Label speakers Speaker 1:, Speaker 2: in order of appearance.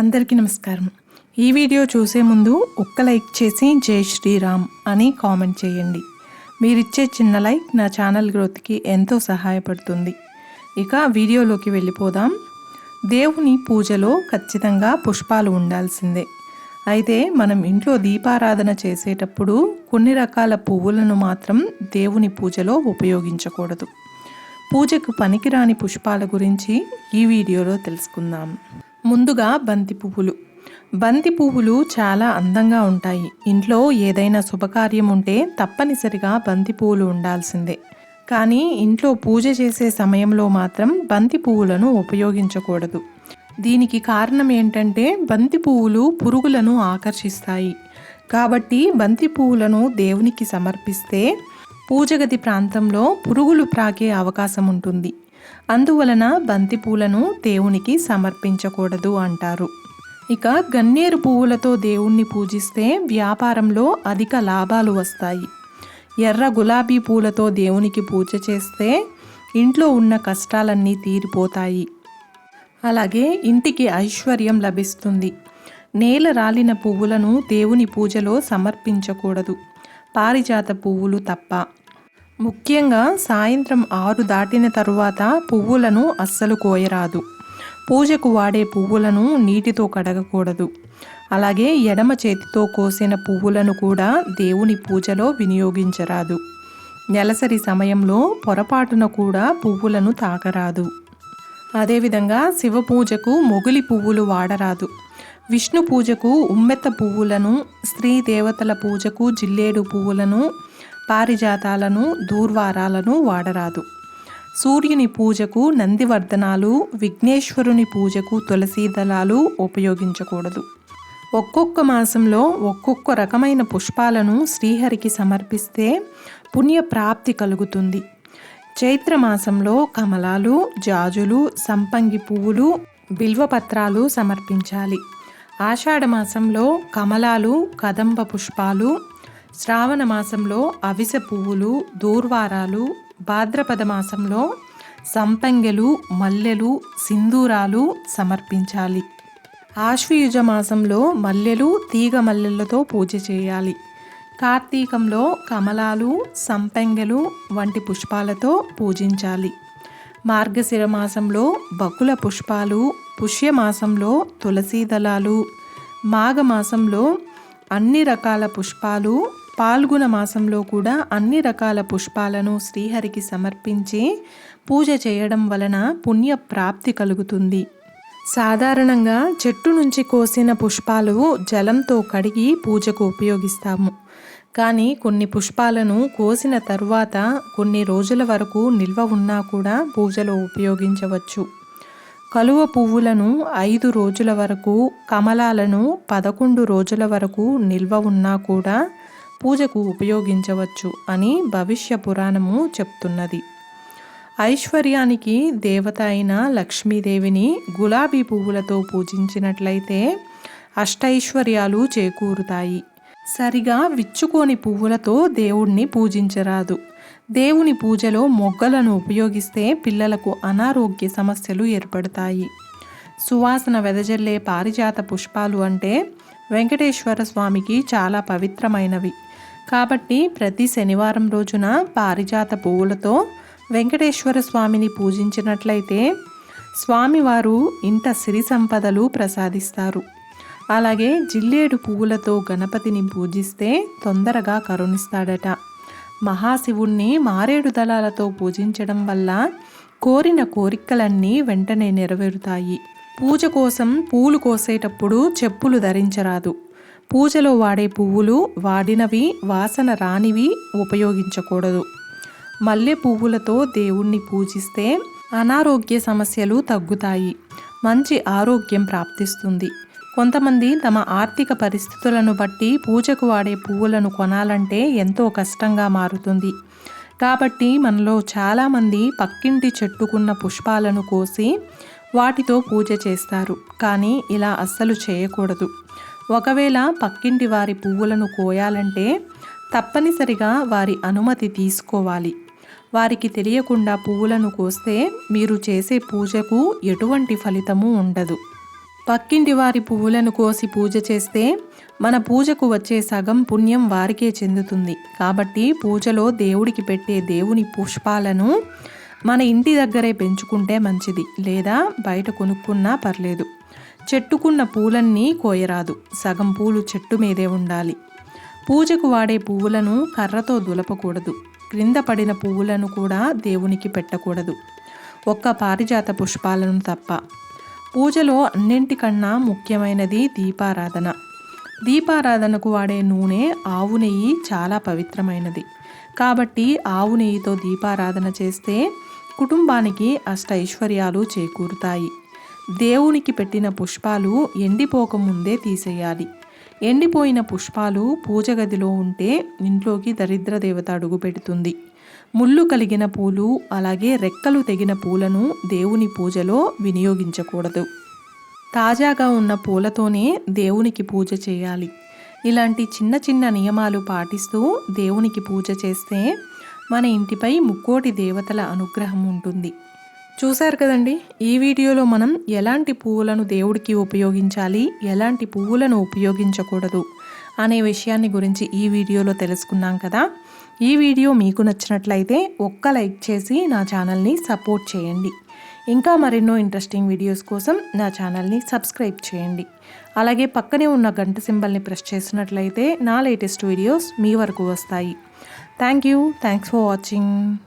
Speaker 1: అందరికీ నమస్కారం. ఈ వీడియో చూసే ముందు ఒక్క లైక్ చేసి జై శ్రీరామ్ అని కామెంట్ చేయండి. మీరిచ్చే చిన్న లైక్ నా ఛానల్ గ్రోత్కి ఎంతో సహాయపడుతుంది. ఇక వీడియోలోకి వెళ్ళిపోదాం. దేవుని పూజలో ఖచ్చితంగా పుష్పాలు ఉండాల్సిందే. అయితే మనం ఇంట్లో దీపారాధన చేసేటప్పుడు కొన్ని రకాల పువ్వులను మాత్రం దేవుని పూజలో ఉపయోగించకూడదు. పూజకు పనికిరాని పుష్పాల గురించి ఈ వీడియోలో తెలుసుకుందాం. ముందుగా బంతి పువ్వులు బంతి పువ్వులు చాలా అందంగా ఉంటాయి. ఇంట్లో ఏదైనా శుభకార్యం ఉంటే తప్పనిసరిగా బంతి పువ్వులు ఉండాల్సిందే. కానీ ఇంట్లో పూజ చేసే సమయంలో మాత్రం బంతి పువ్వులను ఉపయోగించకూడదు. దీనికి కారణం ఏంటంటే బంతి పువ్వులు పురుగులను ఆకర్షిస్తాయి. కాబట్టి బంతి పువ్వులను దేవునికి సమర్పిస్తే పూజగది ప్రాంతంలో పురుగులు ప్రాకే అవకాశం ఉంటుంది. అందువలన బంతిపూలను దేవునికి సమర్పించకూడదు అంటారు. ఇక గన్నేరు పువ్వులతో దేవుణ్ణి పూజిస్తే వ్యాపారంలో అధిక లాభాలు వస్తాయి. ఎర్ర గులాబీ పూలతో దేవునికి పూజ చేస్తే ఇంట్లో ఉన్న కష్టాలన్నీ తీరిపోతాయి. అలాగే ఇంటికి ఐశ్వర్యం లభిస్తుంది. నేల రాలిన పువ్వులను దేవుని పూజలో సమర్పించకూడదు. పారిజాత పువ్వులు తప్ప. ముఖ్యంగా సాయంత్రం ఆరు దాటిన తరువాత పువ్వులను అస్సలు కోయరాదు. పూజకు వాడే పువ్వులను నీటితో కడగకూడదు. అలాగే ఎడమ చేతితో కోసిన పువ్వులను కూడా దేవుని పూజలో వినియోగించరాదు. నెలసరి సమయంలో పొరపాటున కూడా పువ్వులను తాకరాదు. అదేవిధంగా శివ పూజకు మొగులి పువ్వులు వాడరాదు. విష్ణు పూజకు ఉమ్మెత్త పువ్వులను స్త్రీ దేవతల పూజకు జిల్లేడు పువ్వులను పారిజాతాలను దూర్వారాలను వాడరాదు. సూర్యుని పూజకు నందివర్ధనాలు విఘ్నేశ్వరుని పూజకు తులసీ దళాలు ఉపయోగించకూడదు. ఒక్కొక్క మాసంలో ఒక్కొక్క రకమైన పుష్పాలను శ్రీహరికి సమర్పిస్తే పుణ్య ప్రాప్తి కలుగుతుంది. చైత్ర మాసంలో కమలాలు జాజులు సంపంగి పువ్వులు బిల్వపత్రాలు సమర్పించాలి. ఆషాఢమాసంలో కమలాలు కదంబ పుష్పాలు శ్రావణ మాసంలో అవిసె పువ్వులు దూర్వారాలు భాద్రపద మాసంలో సంపంగెలు మల్లెలు సింధూరాలు సమర్పించాలి. ఆశ్వయుజ మాసంలో మల్లెలు తీగ మల్లెలతో పూజ చేయాలి. కార్తీకంలో కమలాలు సంపెంగెలు వంటి పుష్పాలతో పూజించాలి. మార్గశిర మాసంలో బకుల పుష్పాలు పుష్యమాసంలో తులసీ దళాలు మాఘమాసంలో అన్ని రకాల పుష్పాలు పాల్గొన మాసంలో కూడా అన్ని రకాల పుష్పాలను శ్రీహరికి సమర్పించి పూజ చేయడం వలన పుణ్య ప్రాప్తి కలుగుతుంది. సాధారణంగా చెట్టు నుంచి కోసిన పుష్పాలు జలంతో కడిగి పూజకు ఉపయోగిస్తాము. కానీ కొన్ని పుష్పాలను కోసిన తరువాత కొన్ని రోజుల వరకు నిల్వ ఉన్నా కూడా పూజలో ఉపయోగించవచ్చు. కలువ పువ్వులను ఐదు రోజుల వరకు కమలాలను పదకొండు రోజుల వరకు నిల్వ ఉన్నా కూడా పూజకు ఉపయోగించవచ్చు అని భవిష్య పురాణము చెప్తున్నది. ఐశ్వర్యానికి దేవత అయిన లక్ష్మీదేవిని గులాబీ పువ్వులతో పూజించినట్లయితే అష్టైశ్వర్యాలు చేకూరుతాయి. సరిగా విచ్చుకోని పువ్వులతో దేవుణ్ణి పూజించరాదు. దేవుని పూజలో మొగ్గలను ఉపయోగిస్తే పిల్లలకు అనారోగ్య సమస్యలు ఏర్పడతాయి. సువాసన వెదజల్లే పారిజాత పుష్పాలు అంటే వెంకటేశ్వర స్వామికి చాలా పవిత్రమైనవి. కాబట్టి ప్రతి శనివారం రోజున పారిజాత పువ్వులతో వెంకటేశ్వర స్వామిని పూజించినట్లయితే స్వామివారు ఇంట సిరి సంపదలు ప్రసాదిస్తారు. అలాగే జిల్లేడు పువ్వులతో గణపతిని పూజిస్తే తొందరగా కరుణిస్తాడట. మహాశివుణ్ణి మారేడు దళాలతో పూజించడం వల్ల కోరిన కోరికలన్నీ వెంటనే నెరవేరుతాయి. పూజ కోసం పూలు కోసేటప్పుడు చెప్పులు ధరించరాదు. పూజలో వాడే పువ్వులు వాడినవి వాసన రానివి ఉపయోగించకూడదు. మల్లె పువ్వులతో దేవుణ్ణి పూజిస్తే అనారోగ్య సమస్యలు తగ్గుతాయి. మంచి ఆరోగ్యం ప్రాప్తిస్తుంది. కొంతమంది తమ ఆర్థిక పరిస్థితులను బట్టి పూజకు వాడే పువ్వులను కొనాలంటే ఎంతో కష్టంగా మారుతుంది. కాబట్టి మనలో చాలామంది పక్కింటి చెట్టుకున్న పుష్పాలను కోసి వాటితో పూజ చేస్తారు. కానీ ఇలా అస్సలు చేయకూడదు. ఒకవేళ పక్కింటి వారి పువ్వులను కోయాలంటే తప్పనిసరిగా వారి అనుమతి తీసుకోవాలి. వారికి తెలియకుండా పువ్వులను కోస్తే మీరు చేసే పూజకు ఎటువంటి ఫలితము ఉండదు. పక్కింటి వారి పువ్వులను కోసి పూజ చేస్తే మన పూజకు వచ్చే సగం పుణ్యం వారికే చెందుతుంది. కాబట్టి పూజలో దేవుడికి పెట్టే దేవుని పుష్పాలను మన ఇంటి దగ్గరే పెంచుకుంటే మంచిది. లేదా బయట కొనుక్కున్నా పర్లేదు. చెట్టుకున్న పూలన్నీ కోయరాదు. సగం పూలు చెట్టు మీదే ఉండాలి. పూజకు వాడే పువ్వులను కర్రతో దులపకూడదు. క్రింద పడిన పువ్వులను కూడా దేవునికి పెట్టకూడదు. ఒక్క పారిజాత పుష్పాలను తప్ప. పూజలో అన్నింటికన్నా ముఖ్యమైనది దీపారాధన. దీపారాధనకు వాడే నూనె ఆవు నెయ్యి చాలా పవిత్రమైనది. కాబట్టి ఆవు నెయ్యితో దీపారాధన చేస్తే కుటుంబానికి అష్ట ఐశ్వర్యాలు చేకూరుతాయి. దేవునికి పెట్టిన పుష్పాలు ఎండిపోకముందే తీసేయాలి. ఎండిపోయిన పుష్పాలు పూజ గదిలో ఉంటే ఇంట్లోకి దరిద్ర దేవత అడుగు పెడుతుంది. ముళ్ళు కలిగిన పూలు అలాగే రెక్కలు తెగిన పూలను దేవుని పూజలో వినియోగించకూడదు. తాజాగా ఉన్న పూలతోనే దేవునికి పూజ చేయాలి. ఇలాంటి చిన్న చిన్న నియమాలు పాటిస్తూ దేవునికి పూజ చేస్తే మన ఇంటిపై ముక్కోటి దేవతల అనుగ్రహం ఉంటుంది. చూశారు కదండి? ఈ వీడియోలో మనం ఎలాంటి పువ్వులను దేవుడికి ఉపయోగించాలి? ఎలాంటి పువ్వులను ఉపయోగించకూడదు? అనే విషయాన్ని గురించి ఈ వీడియోలో తెలుసుకున్నాం కదా? ఈ వీడియో మీకు నచ్చినట్లయితే ఒక్క లైక్ చేసి నా ఛానల్ని సపోర్ట్ చేయండి. ఇంకా మరెన్నో ఇంట్రెస్టింగ్ వీడియోస్ కోసం నా ఛానల్ని సబ్స్క్రైబ్ చేయండి. అలాగే పక్కనే ఉన్న గంట సింబల్ని ప్రెస్ చేసినట్లయితే నా లేటెస్ట్ వీడియోస్ మీ వరకు వస్తాయి. Thank you. Thanks for watching.